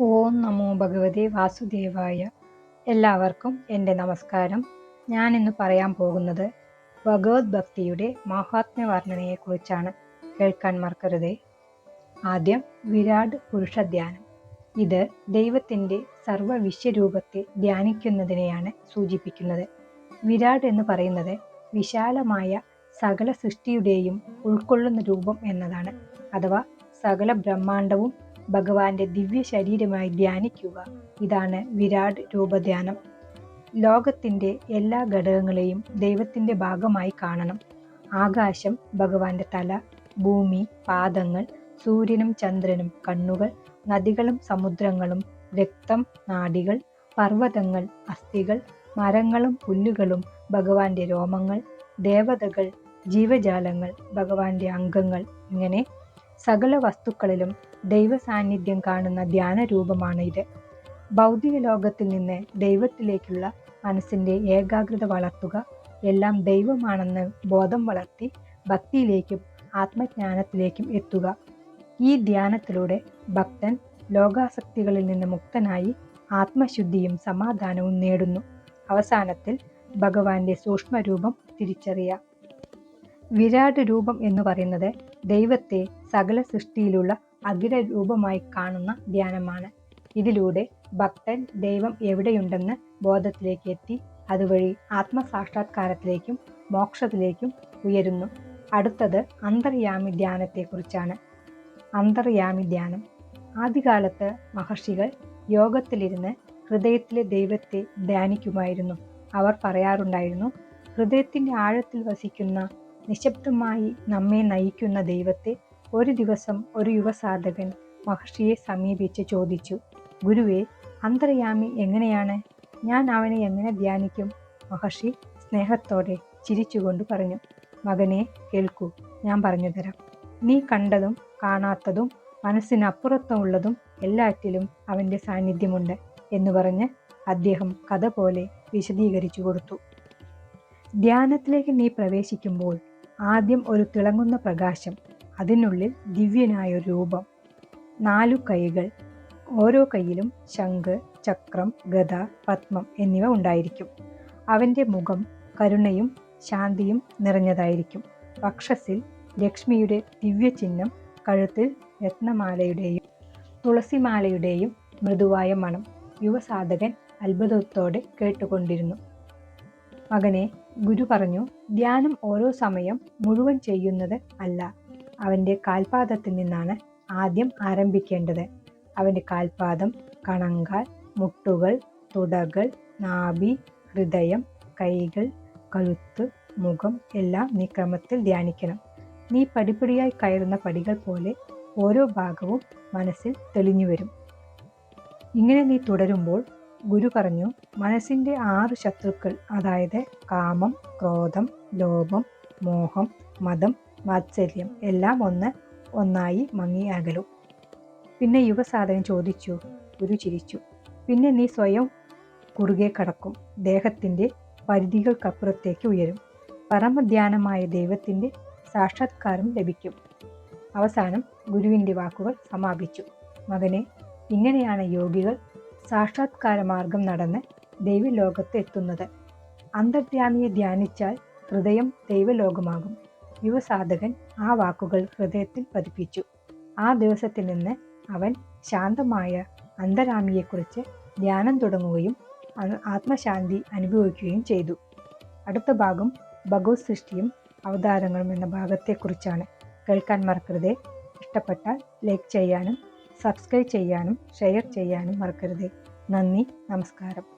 ഓം നമോ ഭഗവതി വാസുദേവായ. എല്ലാവർക്കും എന്റെ നമസ്കാരം. ഞാൻ ഇന്ന് പറയാൻ പോകുന്നത് ഭഗവത് ഭക്തിയുടെ മഹാത്മ്യ വർണനയെക്കുറിച്ചാണ് കേൾക്കാൻ മറക്കരുതേ. ആദ്യം വിരാട് പുരുഷധ്യാനം. ഇത് ദൈവത്തിന്റെ സർവ വിശ്വരൂപത്തെ ധ്യാനിക്കുന്നതിനെയാണ് സൂചിപ്പിക്കുന്നത്. വിരാട് എന്ന് പറയുന്നത് വിശാലമായ സകല സൃഷ്ടിയുടെയും ഉൾക്കൊള്ളുന്ന രൂപം എന്നതാണ്. അഥവാ സകല ബ്രഹ്മാണ്ടവും ഭഗവാന്റെ ദിവ്യ ശരീരമായി ധ്യാനിക്കുക. ഇതാണ് വിരാട് രൂപധ്യാനം. ലോകത്തിന്റെ എല്ലാ ഘടകങ്ങളെയും ദൈവത്തിന്റെ ഭാഗമായി കാണണം. ആകാശം ഭഗവാന്റെ തല ഭൂമി പാദങ്ങൾ സൂര്യനും ചന്ദ്രനും കണ്ണുകൾ നദികളും സമുദ്രങ്ങളും രക്തം നാടികൾ പർവതങ്ങൾ അസ്ഥികൾ മരങ്ങളും പുല്ലുകളും ഭഗവാന്റെ രോമങ്ങൾ ദേവതകൾ ജീവജാലങ്ങൾ ഭഗവാന്റെ അംഗങ്ങൾ ഇങ്ങനെ സകല വസ്തുക്കളിലും ദൈവ സാന്നിധ്യം കാണുന്ന ധ്യാന രൂപമാണ് ഇത് ഭൗതിക ലോകത്തിൽ നിന്ന് ദൈവത്തിലേക്കുള്ള മനസ്സിന്റെ ഏകാഗ്രത വളർത്തുക എല്ലാം ദൈവമാണെന്ന് ബോധം വളർത്തി ഭക്തിയിലേക്കും ആത്മജ്ഞാനത്തിലേക്കും എത്തുക. ഈ ധ്യാനത്തിലൂടെ ഭക്തൻ ലോകാസക്തികളിൽ നിന്ന് മുക്തനായി ആത്മശുദ്ധിയും സമാധാനവും നേടുന്നു. അവസാനത്തിൽ ഭഗവാന്റെ സൂക്ഷ്മരൂപം തിരിച്ചറിയാം വിരാട് രൂപം എന്ന് പറയുന്നത് ദൈവത്തെ സകല സൃഷ്ടിയിലുള്ള അഖിര രൂപമായി കാണുന്ന ധ്യാനമാണ്. ഇതിലൂടെ ഭക്തൻ ദൈവം എവിടെയുണ്ടെന്ന് ബോധത്തിലേക്ക് എത്തി അതുവഴി ആത്മസാക്ഷാത്കാരത്തിലേക്കും മോക്ഷത്തിലേക്കും ഉയരുന്നു. അടുത്തത് അന്തർയാമി ധ്യാനത്തെക്കുറിച്ചാണ്. അന്തർയാമി ധ്യാനം. ആദ്യകാലത്ത് മഹർഷികൾ യോഗത്തിലിരുന്ന് ഹൃദയത്തിലെ ദൈവത്തെ ധ്യാനിക്കുമായിരുന്നു. അവർ പറയാറുണ്ടായിരുന്നു ഹൃദയത്തിന്റെ ആഴത്തിൽ വസിക്കുന്ന നിശബ്ദമായി നമ്മെ നയിക്കുന്ന ദൈവത്തെ ഒരു ദിവസം ഒരു യുവസാധകൻ മഹർഷിയെ സമീപിച്ച് ചോദിച്ചു ഗുരുവേ അന്തർയാമി എങ്ങനെയാണ്? ഞാൻ അവനെ എങ്ങനെ ധ്യാനിക്കും? മഹർഷി സ്നേഹത്തോടെ ചിരിച്ചുകൊണ്ട് പറഞ്ഞു മകനെ കേൾക്കൂ ഞാൻ പറഞ്ഞു തരാം. നീ കണ്ടതും കാണാത്തതും മനസ്സിനപ്പുറത്തുള്ളതും എല്ലാറ്റിലും അവന്റെ സാന്നിധ്യമുണ്ട് എന്ന് പറഞ്ഞ് അദ്ദേഹം കഥ പോലെ വിശദീകരിച്ചു കൊടുത്തു. ധ്യാനത്തിലേക്ക് നീ പ്രവേശിക്കുമ്പോൾ ആദ്യം ഒരു തിളങ്ങുന്ന പ്രകാശം അതിനുള്ളിൽ ദിവ്യനായ രൂപം. നാലു കൈകൾ ഓരോ കൈയിലും ശംഖ് ചക്രം ഗത പത്മം എന്നിവ ഉണ്ടായിരിക്കും. അവന്റെ മുഖം കരുണയും ശാന്തിയും നിറഞ്ഞതായിരിക്കും. വക്ഷസിൽ ലക്ഷ്മിയുടെ ദിവ്യ ചിഹ്നം കഴുത്തിൽ രത്നമാലയുടെയും തുളസിമാലയുടെയും മൃദുവായ മണം. യുവസാധകൻ അത്ഭുതത്തോടെ കേട്ടുകൊണ്ടിരുന്നു. മകനെ ഗുരു പറഞ്ഞു ധ്യാനം ഓരോ സമയം മുഴുവൻ ചെയ്യുന്നത് അല്ല. അവന്റെ കാൽപാദത്തിൽ നിന്നാണ് ആദ്യം ആരംഭിക്കേണ്ടത്. അവന്റെ കാൽപാദം കണങ്കാൽ മുട്ടുകൾ തുടകൾ നാഭി ഹൃദയം കൈകൾ കഴുത്ത് മുഖം എല്ലാം നീ ക്രമത്തിൽ ധ്യാനിക്കണം. നീ പടിപടിയായി കയറുന്ന പടികൾ പോലെ ഓരോ ഭാഗവും മനസ്സിൽ തെളിഞ്ഞു വരും. ഇങ്ങനെ നീ തുടരുമ്പോൾ ഗുരു പറഞ്ഞു മനസ്സിന്റെ ആറ് ശത്രുക്കൾ അതായത് കാമം ക്രോധം ലോഭം മോഹം മതം മാത്സര്യം എല്ലാം ഒന്ന് ഒന്നായി മങ്ങി അകലും. പിന്നെ യുവസാധകൻ ചോദിച്ചു ഗുരു ചിരിച്ചു പിന്നെ നീ സ്വയം കുറുകെ കടക്കും ദേഹത്തിന്റെ പരിധികൾക്കപ്പുറത്തേക്ക് ഉയരും. പരമധ്യാനമായ ദൈവത്തിന്റെ സാക്ഷാത്കാരം ലഭിക്കും. അവസാനം ഗുരുവിന്റെ വാക്കുകൾ സമാപിച്ചു. മകനെ ഇങ്ങനെയാണ് യോഗികൾ സാക്ഷാത്കാര മാർഗം നടന്ന് ദൈവലോകത്ത് എത്തുന്നത് അന്തർധ്യാമിയെ ധ്യാനിച്ചാൽ ഹൃദയം ദൈവലോകമാകും. യുവസാധകൻ ആ വാക്കുകൾ ഹൃദയത്തിൽ പതിപ്പിച്ചു. ആ ദിവസത്തിൽ നിന്ന് അവൻ ശാന്തമായ അന്തരാമിയെക്കുറിച്ച് ധ്യാനം തുടങ്ങുകയും ആത്മശാന്തി അനുഭവിക്കുകയും ചെയ്തു. അടുത്ത ഭാഗം ഭഗവത് സൃഷ്ടിയും അവതാരങ്ങളും എന്ന ഭാഗത്തെക്കുറിച്ചാണ്. കേൾക്കാൻ മറക്കരുതേ. ഇഷ്ടപ്പെട്ടാൽ ലൈക്ക് ചെയ്യാനും സബ്സ്ക്രൈബ് ചെയ്യാനും ഷെയർ ചെയ്യാനും മറക്കരുത്. നന്ദി നമസ്കാരം.